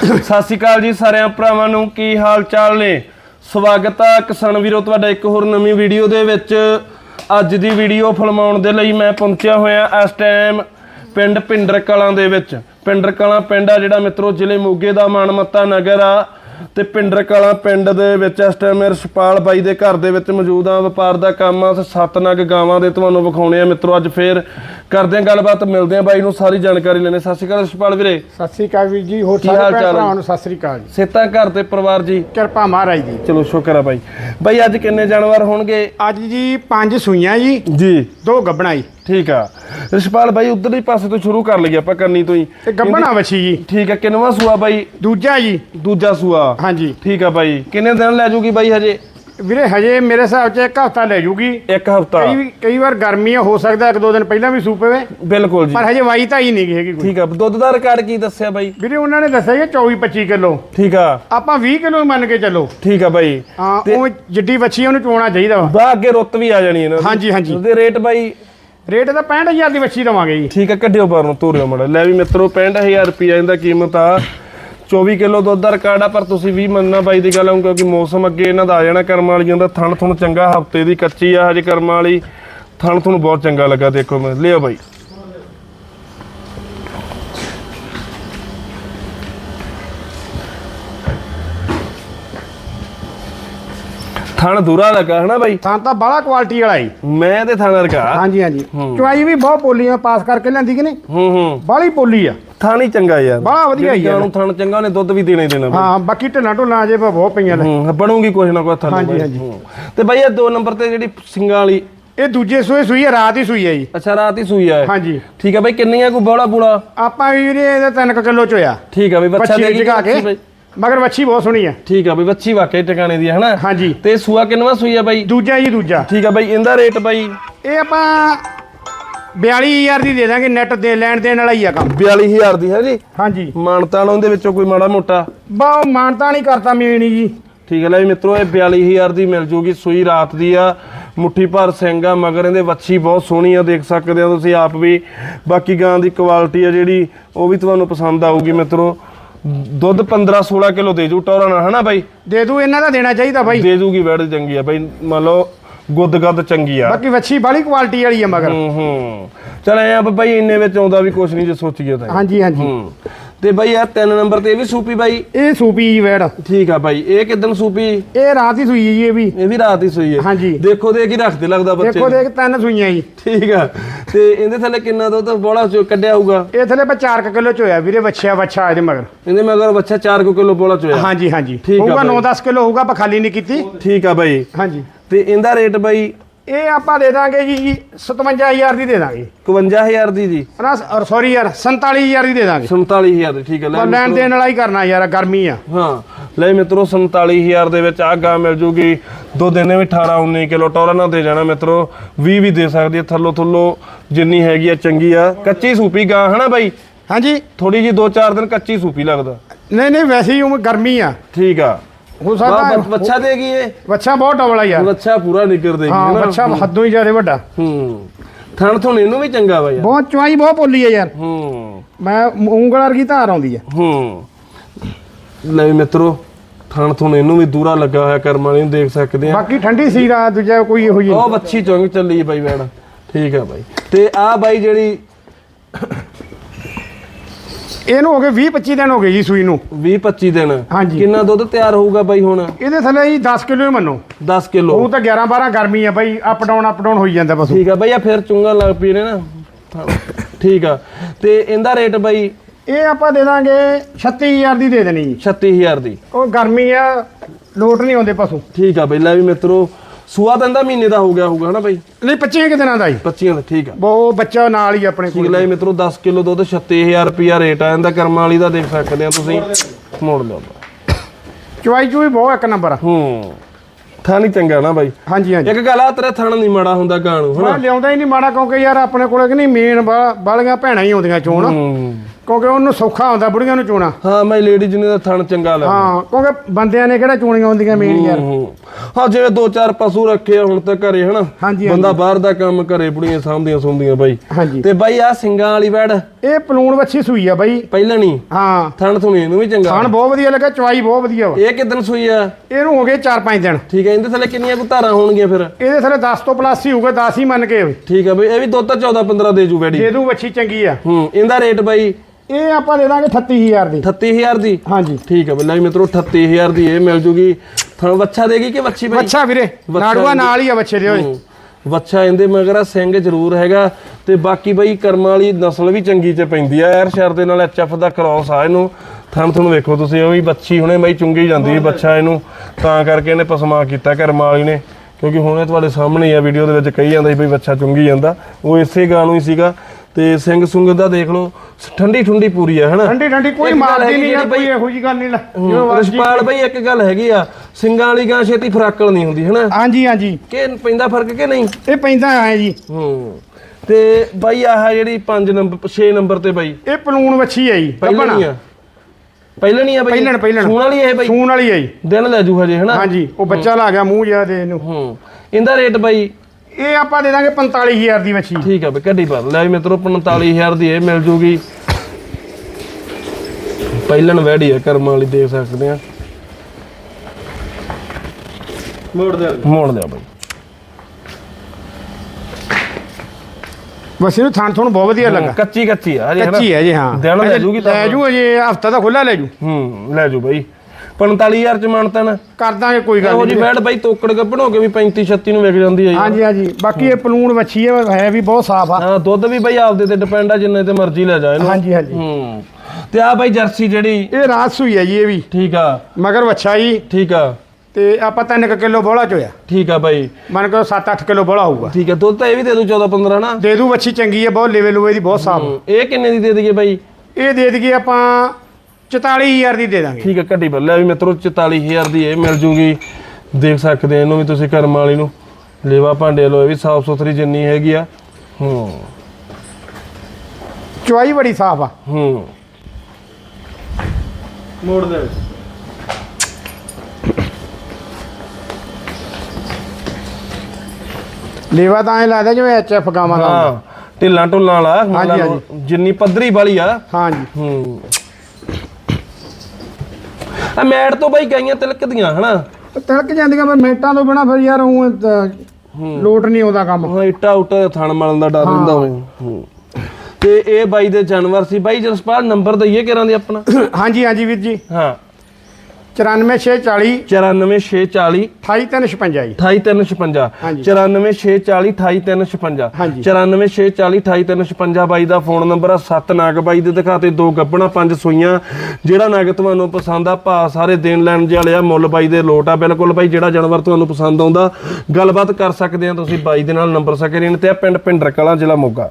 ਸਤਿ ਸ਼੍ਰੀ ਅਕਾਲ ਜੀ ਸਾਰਿਆਂ ਭਰਾਵਾਂ ਨੂੰ, ਕੀ ਹਾਲ ਚਾਲ ਨੇ? ਸਵਾਗਤ ਆ ਕਿਸਾਨ ਵੀਰੋ, ਤੁਹਾਡਾ ਇੱਕ ਹੋਰ ਨਵੀਂ ਵੀਡੀਓ ਦੇ ਵਿੱਚ। ਅੱਜ ਦੀ ਵੀਡੀਓ ਫਿਲਮਾਉਣ ਦੇ ਲਈ ਮੈਂ ਪਹੁੰਚਿਆ ਹੋਇਆ ਇਸ ਟਾਈਮ ਪਿੰਡ ਪਿੰਡਰ ਕਲਾਂ ਦੇ ਵਿੱਚ। ਪਿੰਡਰ ਕਲਾਂ ਪਿੰਡ ਆ ਜਿਹੜਾ ਮਿੱਤਰੋ, ਜ਼ਿਲ੍ਹੇ ਮੋਗੇ ਦਾ ਮਾਨਮੱਤਾ ਨਗਰ ਆ। ਤੇ ਪਿੰਡਰ ਕਲਾਂ ਪਿੰਡ ਦੇ ਵਿੱਚ ਇਸ ਟਾਈਮ ਰਸ਼ਪਾਲ ਬਾਈ ਦੇ ਘਰ ਦੇ ਵਿੱਚ ਮੌਜੂਦ ਆ ਵਪਾਰ ਦਾ ਕੰਮ ਆ ਸੱਤ ਨਗ ਗਾਵਾਂ ਦੇ ਤੁਹਾਨੂੰ ਵਿਖਾਉਣੇ ਆ ਮਿੱਤਰੋ। ਅੱਜ ਫੇਰ ਕਰਦੇ ਆ ਗੱਲਬਾਤ ਮਿਲਦੇ ਆ ਬਾਈ ਨੂੰ ਸਾਰੀ ਜਾਣਕਾਰੀ ਲੈਣੇ ਸਤਿ ਸ਼੍ਰੀ ਅਕਾਲ ਰਸ਼ਪਾਲ ਵੀਰੇ। ਸਤਿ ਸ੍ਰੀ ਅਕਾਲ ਵੀਰ ਜੀ ਹੋਰ ਕੀ ਸਾਰੇ ਹਾਲ ਚਾਲ ਹੈ? ਨੂੰ ਸਤਿ ਸ੍ਰੀ ਅਕਾਲ ਜੀ। ਸੇਤਾ ਘਰ ਤੇ ਪਰਿਵਾਰ ਜੀ? ਕਿਰਪਾ ਮਹਾਰਾਜ ਦੀ। ਚਲੋ ਸ਼ੁਕਰ ਆ ਬਾਈ। ਬਾਈ ਅੱਜ ਕਿੰਨੇ ਜਾਨਵਰ ਹੋਣਗੇ? ਅੱਜ ਜੀ ਪੰਜ ਸੂਈਆਂ ਜੀ ਜੀ। ਦੋ ਗੱਬਣਾ ਜੀ। ਠੀਕ ਆ। ਰਿਸ਼ਪਾਲ ਬਾਈ ਉਧਰਲੇ ਪਾਸੇ ਤੋਂ ਸ਼ੁਰੂ ਕਰ ਲਈਏ ਆਪਾਂ ਕਰਨੀ ਤੋਂ ਹੀ। ਤੇ ਗੱਬਣਾ ਵਛੀ ਜੀ। ਠੀਕ ਆ ਕਿੰਨਵਾ ਸੂਆ ਬਾਈ? ਦੂਜਾ ਜੀ। ਦੂਜਾ ਸੂਆ। ਹਾਂਜੀ। ਠੀਕ ਆ ਬਾਈ ਕਿੰਨੇ ਦਿਨ ਲੈ ਜੂਗੀ ਬਾਈ ਹਜੇ? ਵੀਰੇ ਹਜੇ ਮੇਰੇ ਹਿਸਾਬ 'ਚ ਇੱਕ ਹਫਤਾ ਲੈ ਜੂਗੀ। ਇੱਕ ਹਫਤਾ। ਕਈ ਕਈ ਵਾਰ ਗਰਮੀ ਹੋ ਸਕਦਾ ਇੱਕ ਦੋ ਦਿਨ ਪਹਿਲਾਂ ਵੀ ਸੂਪ ਪਵੇ। ਬਿਲਕੁਲ ਜੀ। ਪਰ ਹਜੇ ਵਾਈ ਤਾਂ ਹੀ ਨਹੀਂ ਹੈਗੀ ਕੋਈ। ਠੀਕ ਆ ਦੁੱਧ ਦਾ ਰਿਕਾਰਡ ਕੀ ਦੱਸਿਆ ਬਾਈ? ਵੀਰੇ ਉਹਨਾਂ ਨੇ ਦੱਸਿਆ ਕਿ 24 25 ਕਿਲੋ। ਠੀਕ ਆ। ਆਪਾਂ 20 ਕਿਲੋ ਮੰਨ ਕੇ ਚੱਲੋ। ਠੀਕ ਆ ਬਾਈ। ਹਾਂ ਉਹ ਜਿੱਡੀ ਵੱਛੀ ਉਹਨੂੰ ਚੋਣਾ ਚਾਹੀਦਾ ਵਾ। ਬਾ ਅੱਗੇ ਰੁੱਤ ਵੀ ਆ ਜਾਣੀ ਇਹਨਾਂ। ਹਾਂਜੀ, ਹਾਂਜੀ। ਉਹਦੇ ਰੇਟ ਬਾਈ ਰੇਟ ਤਾਂ 65000 ਦੀ ਵੱਛੀ ਦਵਾਂਗੇ ਜੀ। ਠੀਕ ਆ ਕੱਢਿਓ ਬਾਹਰ ਨੂੰ ਤੋਰਿਓ ਮੜਾ। ਲੈ ਵੀ ਮਿੱਤਰੋ 65000 ਰੁਪਏ ਇਹਦਾ ਕੀਮਤ ਆ। 24 ਕਿਲੋ ਦੁੱਧ ਦਾ ਰਿਕਾਰਡ ਆ, ਪਰ ਤੁਸੀਂ ਵੀ ਮੰਨਣਾ ਬਾਈ ਦੀ ਗੱਲ ਆ, ਕਿਉਂਕਿ ਮੌਸਮ ਅੱਗੇ ਇਹਨਾਂ ਦਾ ਆ ਜਾਣਾ ਕਰਮ ਵਾਲੀਆਂ ਦਾ। ਥਣ ਥਣ ਚੰਗਾ, ਹਫ਼ਤੇ ਦੀ ਕੱਚੀ ਆ ਹਜੇ ਕਰਮ ਵਾਲੀ। ਥਣ ਤੁਹਾਨੂੰ ਬਹੁਤ ਚੰਗਾ ਲੱਗਾ, ਦੇਖੋ ਮੈਂ। ਲਿਓ ਬਾਈ। ਥਣ ਦੂਰਾ ਲੱਗਾ ਹਨਾ ਬਾਈ? ਥਾਂ ਤਾਂ ਬਾਹਲਾ ਕੁਆਲਿਟੀ ਵਾਲਾ ਜੀ ਮੈਂ ਤੇ ਥਣ ਰਕਾ ਹਾਂਜੀ ਹਾਂਜੀ। ਚੁਆਈ ਵੀ ਬਹੁਤ ਪੋਲੀਆਂ ਪਾਸ ਕਰਕੇ ਲਿਆਂਦੀ ਕਿ ਨਹੀਂ? ਹੂੰ ਹੂੰ। ਬਾਹਲੀ ਪੋਲੀ ਆ। ਥਣ ਹੀ ਚੰਗਾ ਯਾਰ। ਬੜਾ ਵਧੀਆ ਯਾਰ। ਗਾਂ ਨੂੰ ਥਣ ਚੰਗਾ ਉਹਨੇ ਦੁੱਧ ਵੀ ਦੇਣਾ ਹੀ ਦੇਣਾ। ਹਾਂ ਬਾਕੀ ਢਿੱਲਾਂ ਢੋਲਾਂ ਅਜੇ ਬਹੁਤ ਪਈਆਂ ਨੇ। ਹੂੰ ਬਣੂਗੀ ਕੁਛ ਨਾ ਕੁਛ ਥੱਲੇ ਹਾਂਜੀ। ਹਾਂਜੀ। ਹੂੰ। ਤੇ ਬਾਈ ਇਹ ਦੋ ਨੰਬਰ ਤੇ ਜਿਹੜੀ ਸਿੰਘਾਂ ਵਾਲੀ ਇਹ ਦੂਜੇ ਸੂਏ ਸੂਈ ਹੈ ਰਾਤ ਹੀ ਸੂਈ ਹੈ ਜੀ। ਅੱਛਾ ਰਾਤ ਹੀ ਸੂਈ ਆ ਇਹ। ਹਾਂਜੀ। ਠੀਕ ਆ ਬਾਈ ਕਿੰਨੀਆਂ ਕੋ ਬੋਲਾ ਬੂਲਾ? ਆਪਾਂ ਵੀਰੇ ਇਹਦਾ 3 ਕਿਲੋ ਚੋਇਆ। ਠੀਕ ਆ ਬਈ ਬੱਚਾ ਦੇ ਗਈ ਜਗਾ ਕੇ। ਮਗਰ ਵੱਛੀ ਬਹੁਤ ਸੋਹਣੀ ਆ। ਠੀਕ ਆ ਬਈ ਬੱਚੀ ਵਾਕਈ ਟਿਕਾਣੇ ਦੀ ਹੈ ਹਨਾ? ਹਾਂਜੀ। ਤੇ ਸੂਆ ਕਿੰਨਵਾ ਸੂਈ ਆ ਬਾਈ? ਦੂਜਾ ਜੀ ਦੂਜਾ। ਠੀਕ ਆ ਬਾਈ ਇਹਦਾ ਰੇਟ ਬਾਈ? ਇਹ ਆਪਾਂ 42000 ਦੀ ਦੇ ਦਾਂਗੇ ਨੈਟ ਦੇ ਲੈਣ ਦੇਣ ਵਾਲਾ ਹੀ ਆ ਕੰਮ। 42000 ਦੀ ਹੈ ਜੀ? ਹਾਂਜੀ। ਮਾਨਤਾਨ ਉਹਦੇ ਵਿੱਚੋਂ ਕੋਈ ਮਾੜਾ ਮੋਟਾ? ਬਹੁਤ ਮਾਨਤਾ ਨਹੀਂ ਕਰਤਾ ਮੀਣੀ ਜੀ। ਠੀਕ ਹੈ ਲੈ ਮਿੱਤਰੋ ਇਹ 42000 ਦੀ ਮਿਲ ਜੂਗੀ ਸੂਈ ਰਾਤ ਦੀ ਆ। ਮੁੱਠੀ ਭਰ ਸਿੰਘ ਆ ਮਗਰ ਇਹਦੇ ਵੱਛੀ ਬਹੁਤ ਸੋਹਣੀ ਆ ਦੇਖ ਸਕਦੇ ਹੋ ਤੁਸੀਂ ਆਪ ਵੀ। ਬਾਕੀ ਗਾਂ ਦੀ ਕੁਆਲਿਟੀ ਆ ਜਿਹੜੀ ਉਹ ਵੀ ਤੁਹਾਨੂੰ ਪਸੰਦ ਆਊਗੀ ਮਿੱਤਰੋ। ਦੁੱਧ 15 16 ਕਿਲੋ ਦੇ ਜੂ ਟੌਰਾ ਨਾਲ ਹਨਾ ਬਾਈ? ਦੇ ਦੂ ਇਹਨਾਂ ਦਾ ਦੇਣਾ ਚਾਹੀਦਾ ਬਾਈ। ਦੇ ਜੂਗੀ ਵੈੜ ਚੰਗੀ ਆ ਬਾਈ ਮੰਨ ਲਓ ਗੁੱਦ ਗੱਦ ਚੰਗੀ ਆ। ਬਾਕੀ ਵੱਛੀ ਬਾਲੀ ਕੁਆਲਿਟੀ ਵਾਲੀ ਆ ਮਗਰ। ਹੂੰ ਹੂੰ। ਚਲ ਐ ਆ ਬਾਈ ਇੰਨੇ ਵਿੱਚ ਆਉਂਦਾ ਵੀ ਕੁਛ ਨਹੀਂ ਜੇ ਸੋਚੀਏ ਤਾਂ। ਹਾਂਜੀ ਹਾਂਜੀ। ਹੂੰ। ਤੇ ਬਾਈ ਆ ਤਿੰਨ ਨੰਬਰ ਤੇ ਇਹ ਵੀ ਸੂਪੀ ਬਾਈ। ਇਹ ਸੂਪੀ ਜੀ ਵੈੜ। ਠੀਕ ਆ ਬਾਈ ਇਹ ਕਿਦਨ ਸੂਪੀ? ਇਹ ਰਾਤ ਹੀ ਸੂਈ ਜੀ ਇਹ ਵੀ। ਇਹ ਵੀ ਰਾਤ ਹੀ ਸੂਈ ਹੈ। ਹਾਂਜੀ। ਦੇਖੋ ਦੇਖ ਹੀ ਰੱਖਦੇ ਲੱਗਦਾ ਬੱਚੇ ਦੇਖੋ ਦੇਖ ਤਿੰਨ ਸੂਈਆਂ ਜੀ। ਠੀਕ ਆ ਤੇ ਇਹਦੇ ਥੱਲੇ ਕਿੰਨਾ ਦੁੱਧ ਬੋਲਾ ਚੋ ਕੱਢਿਆ ਹੋਊਗਾ? ਇਹ ਥਲੇ ਆਪਾਂ 4 ਕਿਲੋ ਚੋਇਆ ਵੀਰੇ ਵੱਛਿਆ ਵੱਛਾ ਇਹਦੇ ਮਗਰ। ਇਹਦੇ ਮਗਰ ਬੱਚਾ 4 ਕਿਲੋ ਬੋਲਾ ਚੋਇਆ। ਹਾਂਜੀ ਹਾਂਜੀ। ਆ ਹੋਊਗਾ ਬਾਈ। 9-10 ਕਿਲੋ ਹੋਊਗਾ ਆਪਾਂ ਖਾਲੀ ਨਹੀਂ ਕੀਤੀ। ਠੀਕ ਆ ਬਾਈ। ਹਾਂਜੀ। ਤੇ ਇਹਦਾ ਰੇਟ ਬਾਈ ਇਹ ਆਪਾਂ ਦੇ ਦਾਂਗੇ ਜੀ 57000 ਦੀ ਦੇ ਦਾਂਗੇ। 51000 ਦੀ ਜੀ। ਨਾ ਸੌਰੀ ਯਾਰ 47000 ਦੀ ਦੇ ਦਾਂਗੇ। 47000 ਦੀ ਠੀਕ ਹੈ ਲੈ ਲੈਣ ਦੇਣ ਵਾਲਾ ਹੀ ਕਰਨਾ ਯਾਰ ਗਰਮੀ ਆ। ਹਾਂ ਲੈ ਮਿੱਤਰੋ 47000 ਦੇ ਵਿੱਚ ਆ ਗਾਂ ਮਿਲ ਜੂਗੀ। ਦੋ ਦਿਨੇ ਵੀ 18 19 ਕਿਲੋ ਟੋਰਾ ਨਾ ਦੇ ਜਾਣਾ ਮਿੱਤਰੋ। 20 ਵੀ ਦੇ ਸਕਦੀ ਹੈ ਥੱਲੋ ਥੱਲੋ ਜਿੰਨੀ ਹੈਗੀ ਆ ਚੰਗੀ ਆ। ਕੱਚੀ ਸੂਪੀ ਗਾਂ ਹਨਾ ਬਾਈ? ਹਾਂਜੀ। ਥੋੜੀ ਜੀ 2-4 ਦਿਨ ਕੱਚੀ ਸੂਪੀ ਲੱਗਦਾ। ਨਹੀਂ ਨਹੀਂ ਵੈਸੇ ਹੀ ਉਹ ਗਰਮੀ ਆ। ਠੀਕ ਆ। ਹੋ। ਸਕਦਾ ਬੱਚਾ ਦੇਗੀ ਇਹ ਬੱਚਾ ਬਹੁਤ ਆ ਯਾਰ। ਬੱਚਾ ਪੂਰਾ ਨਿਕਰ ਦੇਗੀ ਹਾਂ ਹਨਾ? ਬੱਚਾ ਹੱਦੋਂ ਹੀ ਜ਼ਿਆਦਾ ਵੱਡਾ। ਹੂੰ। ਥਣ ਥੁਣ ਇਹਨੂੰ ਵੀ ਚੰਗਾ ਵਾ ਯਾਰ। ਬਹੁਤ ਚੁਆਈ ਬਹੁਤ ਪੋਲੀ ਆ ਯਾਰ। ਹੂੰ। ਮੈਂ ਉਂਗਲ ਵਰਗੀ ਧਾਰ ਆਉਂਦੀ ਆ। ਹੂੰ। ਲੈ ਵੀ ਮਿੱਤਰੋ ਥਣ ਥੁਣ ਇਹਨੂੰ ਵੀ ਦੂਰਾ ਲੱਗਾ ਹੋਇਆ ਕਰਮ ਵਾਲੀ ਨੂੰ ਦੇਖ ਸਕਦੇ ਆ। ਬਾਕੀ ਠੰਡੀ ਸੀ ਰਾਤ ਦੂਜਾ ਕੋਈ ਇਹੋ ਜਿਹੀ ਉਹ ਬੱਚੀ ਚੁੰਗ ਚੱਲੀ ਬਾਈ ਵੈਣ ਠੀਕ ਆ ਬਾਈ। ਤੇ ਆ ਬਾਈ ਜਿਹੜੀ ਇਹਨੂੰ ਹੋ ਗਏ 20 25 ਦਿਨ ਹੋ ਗਏ ਜੀ ਸੂਈ ਨੂੰ। 20 25 ਦਿਨ। ਹਾਂਜੀ। ਕਿੰਨਾ ਦੁੱਧ ਤਿਆਰ ਹੋਊਗਾ ਬਾਈ ਹੁਣ? ਇਹਦੇ ਥੱਲੇ ਜੀ 10 ਕਿਲੋ ਹੀ ਮੰਨੋ। 10 ਕਿਲੋ। ਉਹ ਤਾਂ 11 12 ਗਰਮੀ ਆ ਬਾਈ ਅਪ ਡਾਊਨ ਅਪ ਡਾਊਨ ਹੋਈ ਜਾਂਦਾ ਬਸ। ਠੀਕ ਆ ਬਾਈ ਆ ਫਿਰ ਚੁੰਗਾ ਲੱਗ ਪਈ ਨੇ ਨਾ। ਠੀਕ ਆ। ਤੇ ਇਹਦਾ ਰੇਟ ਬਾਈ? ਇਹ ਆਪਾਂ ਦੇ ਦਾਂਗੇ 36000 ਦੀ ਦੇ ਦੇਣੀ ਜੀ। 36000 ਦੀ। ਉਹ ਗਰਮੀ ਆ ਲੋਟ ਨਹੀਂ ਆਉਂਦੇ ਪਸ਼ੂ। ਠੀਕ ਆ ਬਈ ਲੈ ਵੀ ਮਿੱਤਰੋ ਸੂਆ ਤਾਂ ਇਹਦਾ ਮਹੀਨੇ ਦਾ ਹੋ ਗਿਆ ਹੋਊਗਾ ਹਨਾ ਬਾਈ? ਨਹੀਂ 25 ਕਿ ਦਿਨਾਂ ਦਾ 25 ਦਾ ਠੀਕ ਆ। ਉਹ ਬੱਚਾ ਨਾਲ ਹੀ ਆਪਣੇ ਠੀਕ ਕੋਲ। ਲੈ ਮਿੱਤਰੋ 10 ਕਿਲੋ ਦੁੱਧ 36000 ਰੁਪਿਆ ਰੇਟ ਆ। ਇਹਦਾ ਕਰਮਾਂ ਵਾਲੀ ਦਾ ਦੇਖ ਸਕਦੇ ਆ ਤੁਸੀਂ। ਮੋੜ ਲਿਓ। ਚੁਆਈ ਚੂਈ ਬਹੁਤ ਇੱਕ ਨੰਬਰ ਆ। ਹੂੰ। ਥਾਣੀ ਚੰਗਾ ਨਾ ਬਾਈ। ਹਾਂਜੀ ਹਾਂਜੀ। ਇੱਕ ਗੱਲ ਆ ਤੇਰੇ ਥਣ ਨਹੀਂ ਮਾੜਾ ਹੁੰਦਾ ਗਾਂ ਨੂੰ ਮੈਂ ਲਿਆਉਂਦਾ ਹੀ ਨਹੀਂ ਮਾੜਾ ਕਿਉਂਕਿ ਯਾਰ ਆਪਣੇ ਕੋਲ ਕਿ ਨਹੀਂ ਮੇਨ ਬਾਲੀਆਂ ਭੈਣਾਂ ਹੀ ਆਉਂਦੀਆਂ ਚੋਣ। ਹੂੰ। ਕਿਉਂਕਿ ਉਹਨੂੰ ਸੌਖਾ ਹੁੰਦਾ ਬੁੜੀਆਂ ਨੂੰ ਚੋਣਾ। ਹਾਂ ਮੈਂ ਲੇਡੀਜ਼ ਨੇ ਦਾ ਥਣ ਚੰਗਾ ਲੱਗਦਾ। ਹਾਂ ਕਿਉਂਕਿ ਬੰਦਿਆਂ ਨੇ ਕਿਹੜਾ ਚੋਣੀਆਂ ਹੁੰਦੀਆਂ ਮੇਨ ਯਾਰ। ਹੂੰ। ਜਿਵੇਂ ਦੋ ਚਾਰ ਪਸ਼ੂ ਰੱਖੇ ਆ ਹੁਣ ਤਾਂ ਘਰੇ ਹਨਾ? ਹਾਂਜੀ, ਬੰਦਾ ਬਾਹਰ ਦਾ ਕੰਮ ਘਰੇ ਬੁੜੀਆਂ ਸਾਂਭਦੀਆਂ ਸੁੰਦੀਆਂ ਬਾਈ। ਹਾਂਜੀ। ਤੇ ਬਾਈ ਆ ਸਿੰਗਾਂ ਵਾਲੀ ਵੈੜ ਇਹ ਪਲੂਣ ਵੱਛੀ ਸੂਈ ਆ ਬਾਈ। ਪਹਿਲਾਂ ਨਹੀਂ ਹਾਂ। ਥਣ ਥੁਣੀ ਇਹਨੂੰ ਵੀ ਚੰਗਾ। ਖਾਣ ਬਹੁਤ ਵਧੀਆ ਲੱਗਾ ਚਵਾਈ ਬਹੁਤ ਵਧੀਆ ਵਾ। ਇਹ ਕਿਦਨ ਸੂਈ ਆ? ਇਹਨੂੰ ਹੋ ਗਏ 4-5 ਦਿਨ। ਠੀਕ ਹੈ ਇਹਦੇ ਥੱਲੇ ਕਿੰਨੀਆਂ ਕੁ ਧਾਰਾਂ ਹੋਣਗੀਆਂ ਫਿਰ? ਇਹਦੇ ਥੱਲੇ 10 ਤੋਂ ਪਲੱਸ ਹੀ ਹੋਊਗਾ 10 ਹੀ ਮੰਨ ਕੇ। ਹੋਵੇ ਠੀਕ ਹੈ ਬਈ ਇਹ ਵੀ ਦੁੱਧ ਤਾਂ 14 15 ਦੇ ਜੂ ਵੈੜੀ ਦੂ ਵੱਛੀ ਚੰਗੀ ਆ। ਹੂੰ ਇਹਦਾ ਰੇਟ ਬਾਈ ਇਹ ਆਪਾਂ ਦੇ ਦਾਂਗੇ 38000 ਦੀ। 38000 ਦੀ? ਹਾਂਜੀ। ਠੀਕ ਹੈ ਬੱਲਾ ਮਿੱਤਰੋ 38000 ਦੀ ਇਹ ਮਿਲ ਜੂਗੀ। ਥਣ ਵੱਛਾ ਦੇਗੀ ਕਿ ਵੱਛੀ ਬਾਈ? ਵੱਛਾ ਵੀਰੇ ਨਾੜੂਆ ਨਾਲ ਹੀ ਆ ਬੱਚੇ ਦੇ ਓਏ। ਹੂੰ। ਵੱਛਾ ਇਹਦੇ ਮਗਰ ਆ ਸਿੰਘ ਜ਼ਰੂਰ ਹੈਗਾ। ਤੇ ਬਾਕੀ ਬਈ ਕਰਮਾਂ ਵਾਲੀ ਨਸਲ ਵੀ ਚੰਗੀ ਚ ਪੈਂਦੀ ਆ ਯਾਰ ਸ਼ਰ ਦੇ ਨਾਲ ਐਚਐਫ ਦਾ ਕ੍ਰਾਸ ਆ ਇਹਨੂੰ। ਥਣ ਤੁਹਾਨੂੰ ਵੇਖੋ ਤੁਸੀਂ ਉਹ ਵੀ ਬੱਚੀ ਹੁਣੇ ਬਈ ਚੁੰਗੀ ਜਾਂਦੀ ਸੀ ਬੱਚਾ ਇਹਨੂੰ। ਤਾਂ ਕਰਕੇ ਇਹਨੇ ਪਸਮਾ ਕੀਤਾ ਕਰਮਾਂ ਵਾਲੀ ਨੇ। ਕਿਉਂਕਿ ਹੁਣੇ ਤੁਹਾਡੇ ਸਾਹਮਣੇ ਹੀ ਆ ਵੀਡੀਓ ਦੇ ਵਿੱਚ ਕਹੀ ਜਾਂਦਾ ਸੀ ਬਈ ਬੱਚਾ ਚੁੰਗੀ ਜਾਂਦਾ। ਉਹ ਇਸੇ ਗਾਂ ਨੂੰ ਹੀ ਸੀਗਾ। ਤੇ ਸਿੰਘ ਸੁੰਗ ਦਾ ਦੇਖ ਲਓ ਠੰਡੀ ਠੁੰਡੀ ਪੂਰੀ ਆ ਹਨਾ? ਠੰਡੀ ਠੰਡੀ ਕੋਈ ਮਾਰਦੀ ਨਹੀਂ ਜਿਹੜੀ ਕੋਈ ਇਹੋ ਜੀ ਗੱਲ ਨਹੀਂ ਲੈ ਰਿਸ਼ਪਾਲ ਬਈ ਇੱਕ ਗੱਲ ਹੈਗੀ ਆ ਸਿੰਘਾਂ ਵਾਲੀ ਗਾਂ ਛੇਤੀ ਫਰਾਕਲ ਨਹੀਂ ਹੁੰਦੀ ਹਨਾ? ਹਾਂਜੀ ਹਾਂਜੀ। ਕਿ ਪੈਂਦਾ ਫ਼ਰਕ ਕਿ ਨਹੀਂ? ਇਹ ਪੈਂਦਾ ਹੈ ਜੀ। ਹੂੰ। ਤੇ ਬਾਈ ਆਹ ਜਿਹੜੀ 5 ਨੰਬਰ 6 ਨੰਬਰ ਤੇ ਬਾਈ। ਇਹ ਪਲੂਣ ਵੱਛੀ ਆ ਜੀ ਪਹਿਲਾਂ ਨਹੀਂ ਆ। ਪਹਿਲਾਂ ਨਹੀਂ ਆ ਬਾਈ। ਪਹਿਲਣ ਪਹਿਲਣ। ਸੂਣ ਵਾਲੀ ਇਹ ਬਾਈ। ਸੂਣ ਵਾਲੀ ਜੀ। ਦਿਨ ਲੈ ਜੂ ਹਜੇ ਹਨਾ? ਹਾਂਜੀ ਉਹ ਬੱਚਾ ਲਾ ਗਿਆ ਮੂੰਹ ਦੇ ਇਹਨੂੰ। ਹੂੰ। ਇਹਦਾ ਰੇਟ ਬਾਈ ਇਹ ਆਪਾਂ ਦੇ ਦਾਂਗੇ 45000 ਦੀ ਵੱਛੀ ਠੀਕ ਆ ਬਈ ਕੱਢੀ ਪਾ। ਲੈ ਵੀ ਮਿੱਤਰੋ 45000 ਦੀ ਇਹ ਮਿਲ ਜੂਗੀ। ਪਹਿਲਣ ਵੈੜੀ ਆ ਕਰਮਾਂ ਵਾਲੀ ਦੇਖ ਸਕਦੇ ਆ। ਮੋੜ ਦੇ ਮੋੜ ਲਿਆ ਬਾਈ। ਬਸ ਇਹਨੂੰ ਥਾਣ ਥੋਣ ਬਹੁਤ ਵਧੀਆ ਲੱਗਾ। ਕੱਚੀ ਕੱਚੀ ਆ ਹਜੇ? ਕੱਚੀ ਹੈ ਜੀ ਹਾਂ। ਦਿਨ ਲੈ ਜੂਗੀ ਤਾਂ ਲੈ ਜੂ ਅਜੇ ਹਫਤਾ ਦਾ ਖੁੱਲਾ ਲੈ ਜੂ। ਹੂੰ ਲੈ ਜੂ ਬਾਈ। 45000 ਚ ਮੰਨਤਾ ਨਾ। ਕਰ ਦਾਂਗੇ ਕੋਈ ਗੱਲ ਇਹੋ ਜੀ। ਨਹੀਂ ਬਾਈ ਤੋਕੜ ਗੱਭਣੋ ਕੇ ਵੀ 35 36 ਨੂੰ ਵਿਕ ਜਾਂਦੀ ਹੈ ਜੀ। ਹਾਂਜੀ ਹਾਂਜੀ। ਬਾਕੀ ਇਹ ਪਲੂਣ ਵੱਛੀ ਹੈ ਹੈ ਵੀ ਬਹੁਤ ਸਾਫ਼ ਆ। ਹਾਂ ਦੁੱਧ ਵੀ ਬਈ ਆਪਦੇ ਤੇ ਡਿਪੈਂਡ ਆ ਜਿੰਨੇ ਤੇ ਮਰਜ਼ੀ ਲੈ ਜਾ ਇਹਨੂੰ। ਹਾਂਜੀ ਹਾਂਜੀ। ਹੂੰ। ਤੇ ਆ ਬਾਈ ਜਰਸੀ ਜਿਹੜੀ। ਇਹ ਰਾਤ ਸੂਈ ਹੈ ਜੀ ਇਹ ਵੀ। ਠੀਕ ਆ। ਮਗਰ ਵੱਛਾ ਜੀ। ਠੀਕ ਆ। ਤੇ ਆਪਾਂ 3 ਕਿਲੋ ਬੋਲਾ ਚੋਇਆ। ਠੀਕ ਆ ਬਾਈ। ਮੰਨ ਕੇ 7-8 ਕਿਲੋ ਬੋਲਾ ਹੋਊਗਾ। ਠੀਕ ਆ ਦੁੱਧ ਤਾਂ ਇਹ ਵੀ ਦੇ ਦੂ 14 15 ਨਾ ਦੇ ਦੂ ਵੱਛੀ ਚੰਗੀ ਹੈ ਬਹੁਤ ਲੈਵਲ ਹੋਏ ਦੀ ਬਹੁਤ ਸਾਫ਼ ਇਹ ਕਿੰਨੇ ਦੀ ਦੇ ਦਈਏ ਬਾਈ? ਇਹ ਦੇ ਦਈਏ ਆਪਾਂ 44000 ਦੀ ਦੇ ਦਾਂਗੇ। ਠੀਕ ਆ ਘੱਟੀ ਬੱਲੇ ਵੀ ਮਿੱਤਰੋ 44000 ਦੀ ਇਹ ਮਿਲ ਜੂਗੀ। ਦੇਖ ਸਕਦੇ ਆ ਇਹਨੂੰ ਵੀ ਤੁਸੀਂ ਕਰਮ ਵਾਲੀ ਨੂੰ। ਲੇਵਾ ਭਾਂਡੇ ਲੋ ਇਹ ਵੀ ਸਾਫ਼ ਸੁਥਰੀ ਜਿੰਨੀ ਹੈਗੀ ਆ। ਹੂੰ। ਚੁਆਈ ਬੜੀ ਸਾਫ਼ ਆ। ਹੂੰ। ਮੋੜ ਦੇ ਲੇਵਾ ਤਾਂ ਐ ਲੱਗਦਾ ਜਿਵੇਂ ਐਚਐਫ ਗਾਵਾਂ ਦਾ। ਹਾਂ ਢਿੱਲਾਂ ਢੁੱਲਾਂ ਵਾਲਾ ਜਿੰਨੀ ਪੱਧਰੀ ਵਾਲੀ ਆ। ਹਾਂਜੀ। ਹੂੰ। ਆ ਮੈਟ ਤੋਂ ਬਾਈ ਗਾਈਆਂ ਤਿਲਕਦੀਆਂ ਹਨਾ? ਤਿਲਕ ਜਾਂਦੀਆਂ ਪਰ ਮਿੰਟਾਂ ਤੋਂ ਬਿਨਾ ਫਿਰ ਯਾਰ ਉਹ ਲੋਟ ਨਹੀਂ ਆਉਂਦਾ ਕੰਮ। ਹਾਂ ਇੱਟਾ ਉੱਟਾ ਥਣ ਮਲਣ ਦਾ ਡਰ ਰਹਿੰਦਾ ਹੋਵੇ ਤੇ ਇਹ ਬਾਈ ਦੇ ਜਾਨਵਰ ਸੀ। ਬਾਈ ਜਸਪਾਲ ਨੰਬਰ ਦਈਏ ਕਿਰਾਂ ਦੇ ਆਪਣਾ? ਹਾਂਜੀ ਹਾਂਜੀ ਵੀਰ ਜੀ। ਹਾਂ। 94640 94640 28356 ਜੀ। 28356 ਹਾਂਜੀ। 94640 28356 ਹਾਂਜੀ। 94640 28356 ਬਾਈ ਦਾ ਫੋਨ ਨੰਬਰ ਆ ਸੱਤ ਨਾਗ ਬਾਈ ਦੇ ਦਿਖਾਤੇ ਦੋ ਗੱਬਣਾ ਪੰਜ ਸੂਈਆਂ। ਜਿਹੜਾ ਨਗ ਤੁਹਾਨੂੰ ਪਸੰਦ ਆ ਭਾ ਸਾਰੇ ਦੇਣ ਲੈਣ ਵਾਲੇ ਆ ਮੁੱਲ ਬਾਈ ਦੇ ਲੋਟ ਆ। ਬਿਲਕੁਲ ਬਾਈ ਜਿਹੜਾ ਜਾਨਵਰ ਤੁਹਾਨੂੰ ਪਸੰਦ ਆਉਂਦਾ ਗੱਲਬਾਤ ਕਰ ਸਕਦੇ ਆ ਤੁਸੀਂ ਬਾਈ ਦੇ ਨਾਲ ਨੰਬਰ ਸਕਰੀਨ ਤੇ ਆ ਪਿੰਡ ਪਿੰਡਰ ਕਲਾਂ ਜ਼ਿਲ੍ਹਾ ਮੋਗਾ।